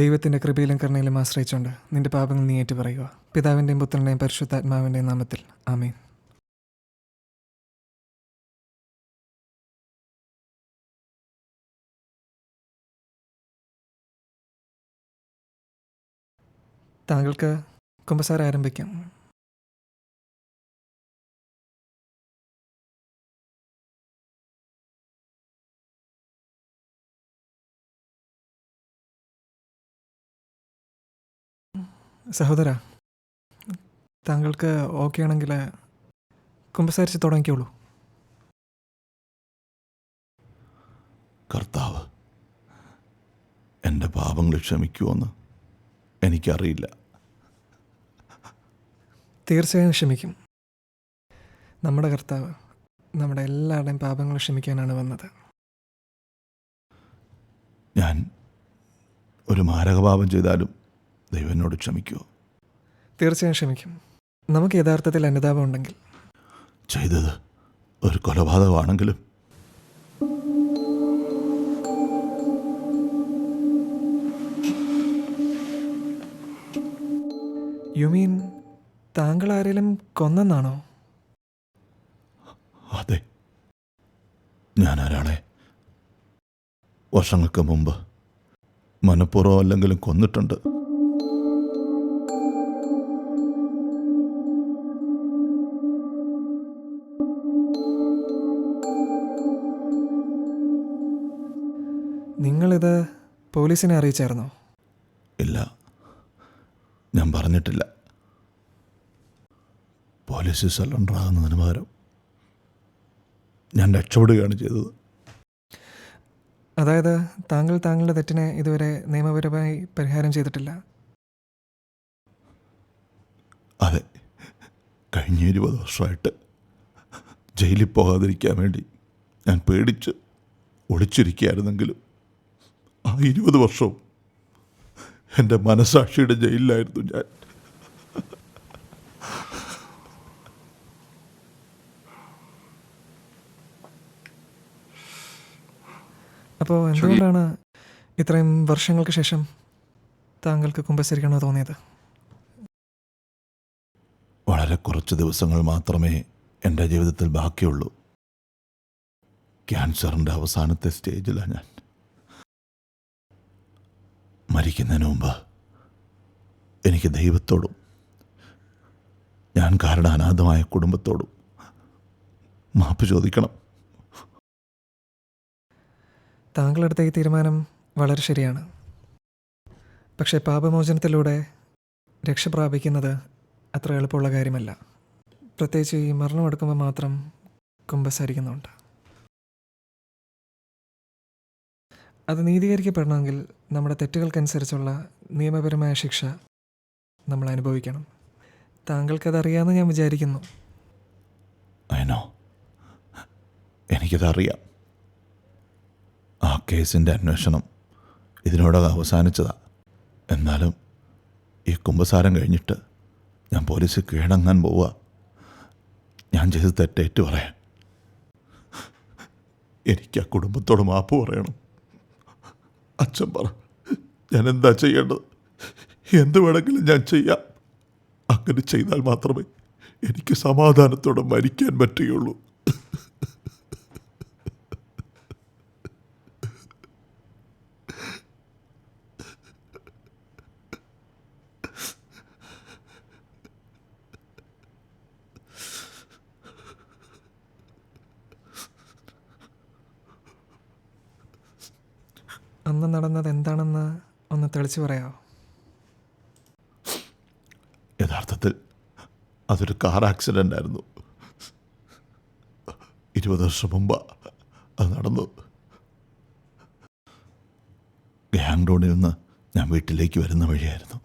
ദൈവത്തിന്റെ കൃപയിലും കരുണയിലും ആശ്രയിച്ചുകൊണ്ട് നിന്റെ പാപങ്ങൾ നീ ഏറ്റു പറയുക പിതാവിന്റെയും പുത്രന്റെയും പരിശുദ്ധാത്മാവിന്റെയും നാമത്തിൽ. ആമീൻ. താങ്കൾക്ക് കുമ്പസാരം ആരംഭിക്കാം. സഹോദര താങ്കൾക്ക് ഓക്കെ ആണെങ്കിൽ കുമ്പസാരിച്ച് തുടങ്ങിക്കോളൂ. കർത്താവ് എന്റെ പാപങ്ങൾ ക്ഷമിക്കുമെന്ന് എനിക്കറിയില്ല. തീർച്ചയായും ക്ഷമിക്കും. നമ്മുടെ കർത്താവ് നമ്മുടെ എല്ലാവരുടെയും പാപങ്ങൾ ക്ഷമിക്കാനാണ് വന്നത്. ഞാൻ ഒരു മാരകപാപം ചെയ്താലും ദൈവം എന്നോട് ക്ഷമിക്കുമോ തീർച്ചയായും ക്ഷമിക്കും. നമുക്ക് യഥാർത്ഥത്തിൽ അനുതാപം ഉണ്ടെങ്കിൽ. ചെയ്തത് ഒരു കൊലപാതകമാണെങ്കിലും. യു മീൻ താങ്കൾ ആരെങ്കിലും കൊന്നെന്നാണോ? അതെ. ഞാൻ ഒരാളെ വർഷങ്ങൾക്ക് മുമ്പ് മനഃപൂർവം അല്ലെങ്കിലും കൊന്നിട്ടുണ്ട്. നിങ്ങളിത് പോലീസിനെ അറിയിച്ചായിരുന്നോ? ഇല്ല. ഞാൻ പറഞ്ഞിട്ടില്ല. പോലീസ് സലണ്ടറാകുന്നതിന് പകരം ഞാൻ രക്ഷപ്പെടുകയാണ് ചെയ്തത്. അതായത് താങ്കൾ താങ്കളുടെ തെറ്റിനെ ഇതുവരെ നിയമപരമായി പരിഹാരം ചെയ്തിട്ടില്ല. അതെ. കഴിഞ്ഞ ഇരുപത് വർഷമായിട്ട് ജയിലിൽ പോകാതിരിക്കാൻ വേണ്ടി ഞാൻ പേടിച്ച് ഒളിച്ചിരിക്കുകയായിരുന്നെങ്കിലും ആ ഇരുപത് വർഷവും എന്റെ മനസാക്ഷിയുടെ ജയിലിലായിരുന്നു ഞാൻ. അപ്പോൾ എന്തുകൊണ്ടാണ് ഇത്രയും വർഷങ്ങൾക്ക് ശേഷം താങ്കൾക്ക് കുമ്പസരിക്കണോ തോന്നിയത്? വളരെ കുറച്ച് ദിവസങ്ങൾ മാത്രമേ എന്റെ ജീവിതത്തിൽ ബാക്കിയുള്ളൂ. ക്യാൻസറിന്റെ അവസാനത്തെ സ്റ്റേജിലാണ് ഞാൻ. മരിക്കുന്നതിന് മുമ്പ് എനിക്ക് ദൈവത്തോടും ഞാൻ കാരണം അനാഥമായ കുടുംബത്തോടും മാപ്പ് ചോദിക്കണം. താങ്കളെടുത്ത ഈ തീരുമാനം വളരെ ശരിയാണ്. പക്ഷേ പാപമോചനത്തിലൂടെ രക്ഷ പ്രാപിക്കുന്നത് അത്ര എളുപ്പമുള്ള കാര്യമല്ല. പ്രത്യേകിച്ച് ഈ മരണം എടുക്കുമ്പോൾ മാത്രം കുമ്പസാരിക്കുന്നുണ്ട്. അത് നീതീകരിക്കപ്പെടണമെങ്കിൽ നമ്മുടെ തെറ്റുകൾക്കനുസരിച്ചുള്ള നിയമപരമായ ശിക്ഷ നമ്മൾ അനുഭവിക്കണം. താങ്കൾക്കതറിയാമെന്ന് ഞാൻ വിചാരിക്കുന്നു. അതിനോ എനിക്കതറിയാം. ആ കേസിന്റെ അന്വേഷണം ഇതിനോടകം അവസാനിച്ചതാ. എന്നാലും ഈ കുമ്പസാരം കഴിഞ്ഞിട്ട് ഞാൻ പോലീസ് കീഴടങ്ങാൻ പോവുക. ഞാൻ ചെയ്ത് തെറ്റേറ്റ് പറയാൻ. എനിക്ക് ആ കുടുംബത്തോട് മാപ്പ് പറയണം. അച്ഛൻ പറ. ഞാൻ എന്താ ചെയ്യേണ്ടത്? എന്ത് വേണമെങ്കിലും ഞാൻ ചെയ്യാം. അങ്ങനെ ചെയ്താൽ മാത്രമേ എനിക്ക് സമാധാനത്തോടെ മരിക്കാൻ പറ്റുകയുള്ളൂ. അന്ന് നടന്നത് എന്താണെന്ന് ഒന്ന് തെളിച്ച് പറയാമോ യഥാർത്ഥത്തിൽ അതൊരു കാർ ആക്സിഡന്റ് ആയിരുന്നു. ഇരുപത് വർഷം മുമ്പ് അത് നടന്നു. ഗ്യാങ് റോഡിൽ നിന്ന് ഞാൻ വീട്ടിലേക്ക് വരുന്ന വഴിയായിരുന്നു.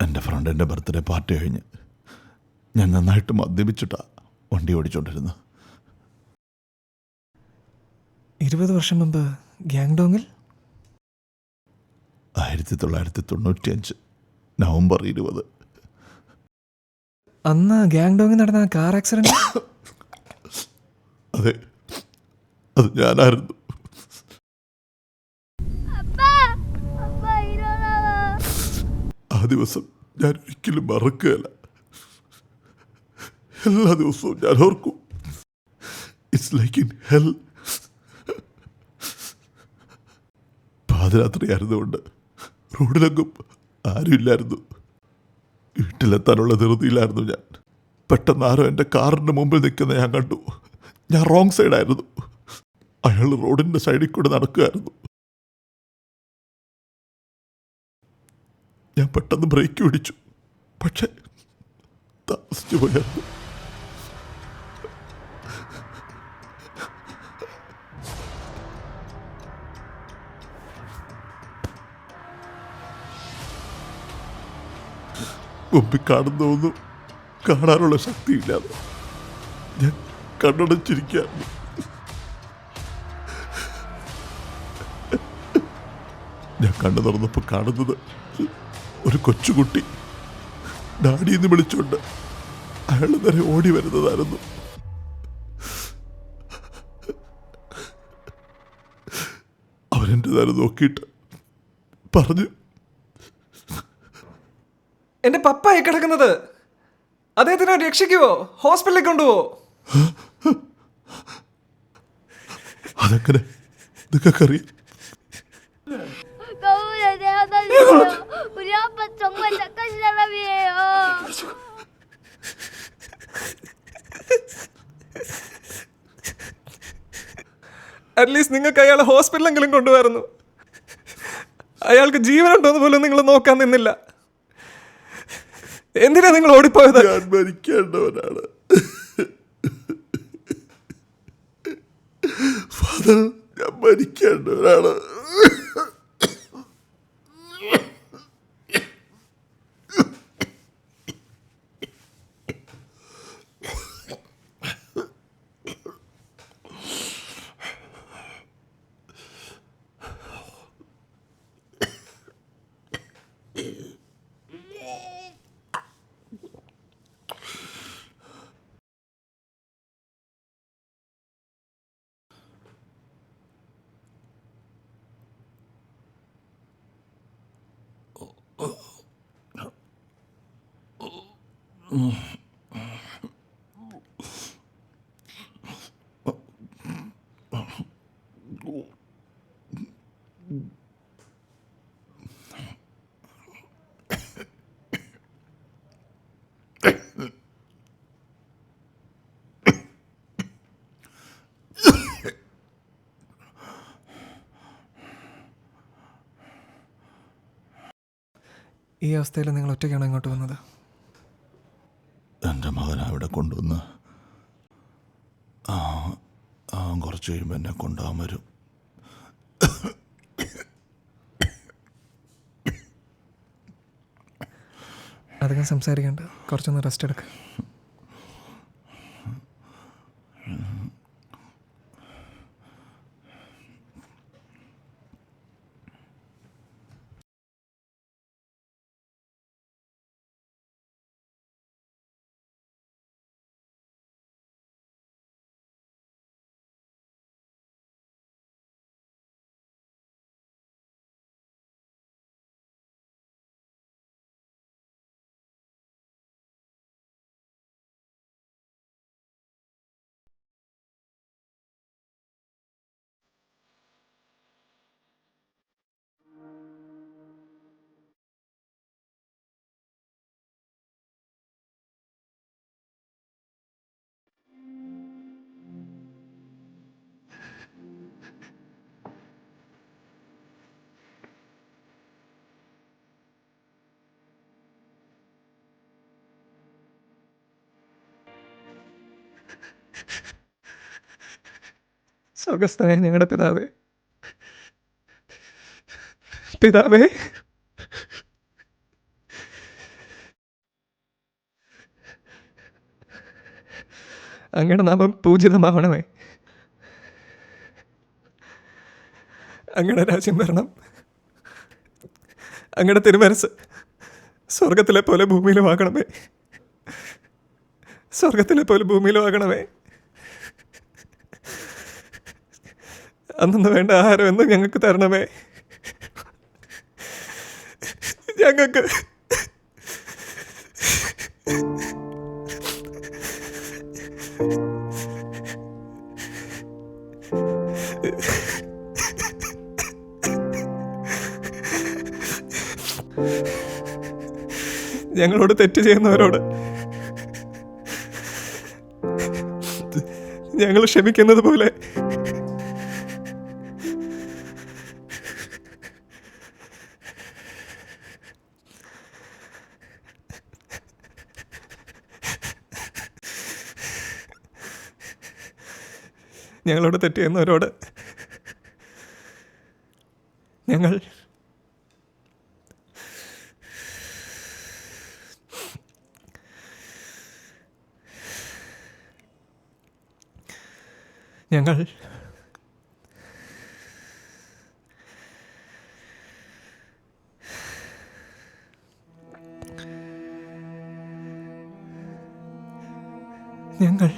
എന്റെ ഫ്രണ്ടിന്റെ ബർത്ത്ഡേ പാർട്ടി കഴിഞ്ഞ് ഞാൻ നന്നായിട്ട് മദ്യപിച്ചിട്ടാണ് വണ്ടി ഓടിച്ചുകൊണ്ടിരുന്നത് ഇരുപത് വർഷം മുമ്പ് ഗ്യാങ്ഡോങ്ങിൽ ആയിരത്തി തൊള്ളായിരത്തി തൊണ്ണൂറ്റിയഞ്ച് നവംബർ ഇരുപത്. അന്ന് ഗാങ്ടോങ് നടന്ന കാർ ആക്സിഡന്റ്? അതെ അത് ഞാനായിരുന്നു. ആ ദിവസം ഞാൻ ഒരിക്കലും മറക്കുകയില്ല. എല്ലാ ദിവസവും ഞാൻ ഓർക്കും. ഇറ്റ്സ് ലൈക്ക് ഇൻ ഹെൽ പാതിരാത്രിയായിരുന്നുകൊണ്ട് റോഡിലെങ്ങും ആരുമില്ലായിരുന്നു. വീട്ടിലെത്താനുള്ള ധൃതിയിലായിരുന്നു ഞാൻ. പെട്ടെന്ന് ആരോ എന്റെ കാറിന്റെ മുമ്പിൽ നിൽക്കുന്ന ഞാൻ കണ്ടു. ഞാൻ റോങ് സൈഡായിരുന്നു അയാൾ റോഡിന്റെ സൈഡിൽ കൂടെ നടക്കുകയായിരുന്നു. ഞാൻ പെട്ടെന്ന് ബ്രേക്ക് പിടിച്ചു. പക്ഷേ താമസിച്ചു പോയായിരുന്നു. മുമ്പിൽ കാണുന്നതൊന്നും കാണാനുള്ള ശക്തിയില്ലാതെ ഞാൻ കണ്ണടച്ചിരിക്കാൻ. ഞാൻ കണ്ണു തുറന്നപ്പോൾ കാണുന്നത് ഒരു കൊച്ചുകുട്ടി ഡാഡിന്ന് വിളിച്ചുകൊണ്ട് അയാൾ നേരെ ഓടി വരുന്നതായിരുന്നു. അവരെന്റെ നോക്കിയിട്ട് പറഞ്ഞു എൻ്റെ പപ്പായി കിടക്കുന്നത് അദ്ദേഹത്തിനെ രക്ഷിക്കുവോ ഹോസ്പിറ്റലിൽ കൊണ്ടുപോവോ അതെങ്ങനെ നിങ്ങൾക്കറിയാം 거울에 내가 달려요. 우리 아빠 정말 착한 사람이에요. അറ്റ്ലീസ്റ്റ് നിങ്ങൾക്ക് അയാളെ ഹോസ്പിറ്റലെങ്കിലും കൊണ്ടുവരുന്നു അയാൾക്ക് ജീവനുണ്ടോന്ന് പോലും നിങ്ങൾ നോക്കാൻ നിന്നില്ല എന്തിനാ നിങ്ങൾ ഓടിപ്പോയത്? ഞാൻ മരിക്കേണ്ടവനാണ്. ഫാദർ ഞാൻ മരിക്കേണ്ടവനാണ്. 呃呃嗯。ഈ അവസ്ഥയിൽ നിങ്ങൾ ഒറ്റയ്ക്കാണോ ഇങ്ങോട്ട് വന്നത്? എന്റെ മകൻ അവിടെ കൊണ്ടുവന്ന് അവൻ കുറച്ച് കഴിയുമ്പോൾ എന്നെ കൊണ്ടുപോകാൻ വരും. അധികം സംസാരിക്കണ്ട. കുറച്ചൊന്ന് റെസ്റ്റ് എടുക്കുക സ്വർഗസ്ഥനായ ഞങ്ങളുടെ പിതാവേ. പിതാവേ. അങ്ങയുടെ നാമം പൂജിതമാവണമേ. അങ്ങയുടെ രാജ്യം വരണം. അങ്ങയുടെ തിരുമനസ് സ്വർഗത്തിലെ പോലെ ഭൂമിയിലും ആകണമേ. സ്വർഗത്തിലെ പോലെ ഭൂമിയിലും ആകണമേ. അന്നു വേണ്ട ആഹാരം എന്നും ഞങ്ങൾക്ക് തരണമേ. ഞങ്ങൾക്ക് ഞങ്ങളോട് തെറ്റ് ചെയ്യുന്നവരോട് ഞങ്ങൾ ക്ഷമിക്കുന്നത് പോലെ ഞങ്ങളോട് തെറ്റ് ചെയ്യുന്നവരോട് ഞങ്ങൾ ഞങ്ങൾ ഞങ്ങൾ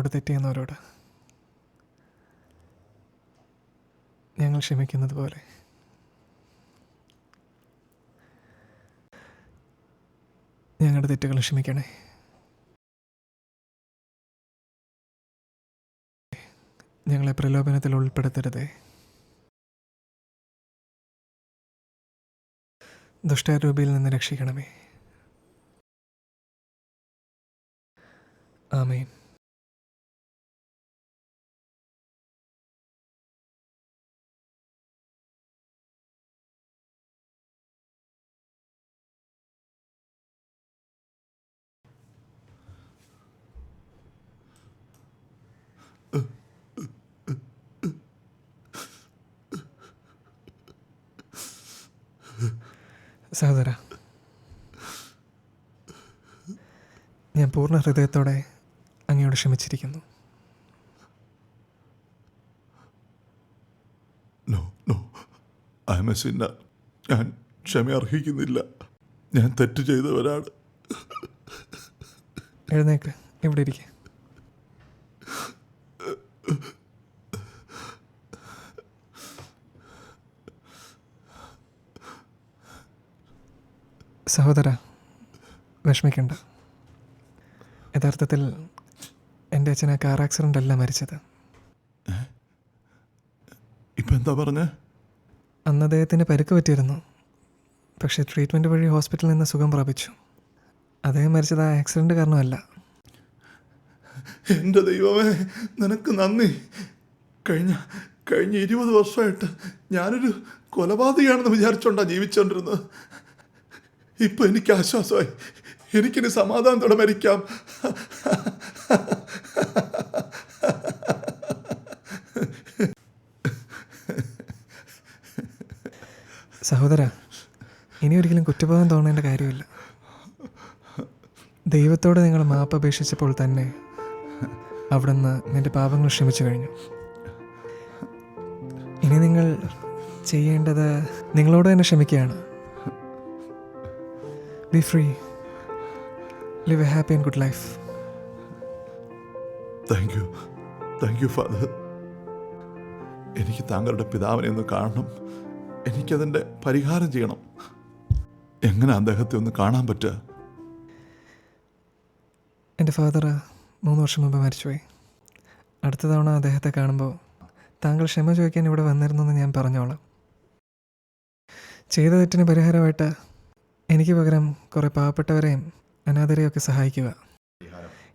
ഞങ്ങളോട് തെറ്റിയെന്നവരോട് ഞങ്ങൾ ക്ഷമിക്കുന്നത് പോലെ. ഞങ്ങളുടെ തെറ്റുകൾ ക്ഷമിക്കണേ. ഞങ്ങളെ പ്രലോഭനത്തിൽ ഉൾപ്പെടുത്തരുതേ. ദുഷ്ടാരൂപിയിൽ നിന്ന് രക്ഷിക്കണമേ. ആമേൻ. സഹോദര. ഞാൻ പൂർണ ഹൃദയത്തോടെ അങ്ങയോട് ക്ഷമിച്ചിരിക്കുന്നു. നോ നോ ഐ എം ഞാൻ ക്ഷമ അർഹിക്കുന്നില്ല. ഞാൻ തെറ്റ് ചെയ്തവരാണ്. എഴുന്നേക്ക്. ഇവിടെ ഇരിക്കെ. സഹോദര വിഷമിക്കണ്ട. യഥാർത്ഥത്തിൽ എന്റെ അച്ഛനെ കാർ ആക്സിഡന്റ് അല്ല മരിച്ചത്. ഇപ്പം എന്താ പറഞ്ഞേ? അന്ന് അദ്ദേഹത്തിന് പരുക്ക് പറ്റിയിരുന്നു. പക്ഷേ ട്രീറ്റ്മെന്റ് വഴി ഹോസ്പിറ്റലിൽ നിന്ന് സുഖം പ്രാപിച്ചു. അദ്ദേഹം മരിച്ചത് ആ ആക്സിഡന്റ് കാരണമല്ല. എന്റെ ദൈവമേ നിനക്ക് നന്ദി. കഴിഞ്ഞ കഴിഞ്ഞ ഇരുപത് വർഷമായിട്ട് ഞാനൊരു കൊലപാതകയാണെന്ന് വിചാരിച്ചോണ്ടാണ് ജീവിച്ചോണ്ടിരുന്നത്. ഇപ്പൊ എനിക്ക് ആശ്വാസമായി. എനിക്കിനി സമാധാനത്തോടെ മരിക്കാം. സഹോദര ഇനി ഒരിക്കലും കുറ്റബോധം തോന്നേണ്ട കാര്യമില്ല. ദൈവത്തോട് നിങ്ങൾ മാപ്പ് അപേക്ഷിച്ചപ്പോൾ തന്നെ അവിടുന്ന് നിന്റെ പാപങ്ങൾ ക്ഷമിച്ചു കഴിഞ്ഞു. ഇനി നിങ്ങൾ ചെയ്യേണ്ടത് നിങ്ങളോട് തന്നെ ക്ഷമിക്കുകയാണ്. Be free live a happy and good life thank you thank you father എനിക്ക് താങ്കളുടെ പിതാവിനെ ഒന്ന് കാണണം. എനിക്കതിന്റെ പരിഹാരം ചെയ്യണം. എങ്ങനെ അദ്ദേഹത്തെ ഒന്ന് കാണാൻ പറ്റുക? എന്റെ ഫാദർ മൂന്ന് വർഷം മുമ്പ് മരിച്ചുപോയി. അടുത്ത തവണ അദ്ദേഹത്തെ കാണുമ്പോൾ താങ്കൾ ക്ഷമ ചോദിക്കാൻ ഇവിടെ വന്നിരുന്നെന്ന് ഞാൻ പറഞ്ഞോളാം. ചെയ്ത തെറ്റിന് പരിഹാരമായിട്ട് എനിക്ക് പകരം കുറേ പാവപ്പെട്ടവരെയും അനാഥരെയും ഒക്കെ സഹായിക്കുക.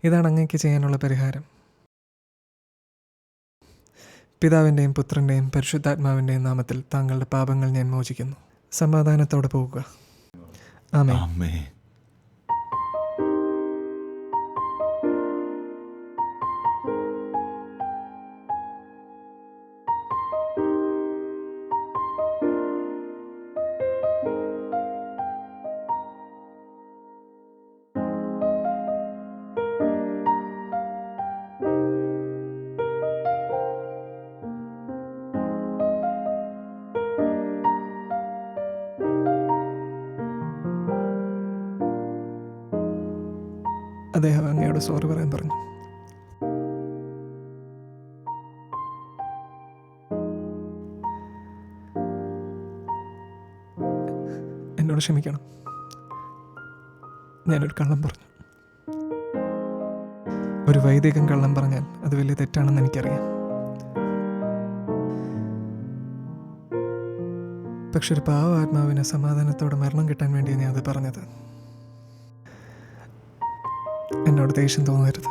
ഇതാണ് അങ്ങേക്ക് ചെയ്യാനുള്ള പരിഹാരം. പിതാവിന്റെയും പുത്രന്റെയും പരിശുദ്ധാത്മാവിന്റെയും നാമത്തിൽ താങ്കളുടെ പാപങ്ങൾ ഞാൻ മോചിക്കുന്നു. സമാധാനത്തോടെ പോകുക. ആമേ അദ്ദേഹം അങ്ങയോട് സോറി പറയാൻ പറഞ്ഞു. എന്നോട് ക്ഷമിക്കണം. ഞാനൊരു കള്ളം പറഞ്ഞു. ഒരു വൈദികൻ കള്ളം പറഞ്ഞാൽ അത് വലിയ തെറ്റാണെന്ന് എനിക്കറിയാം. പക്ഷെ ഒരു പാവ ആത്മാവിന് സമാധാനത്തോടെ മരണം കിട്ടാൻ വേണ്ടിയാണ് ഞാൻ അത് പറഞ്ഞത്. എന്നോട് ദേഷ്യം തോന്നരുത്.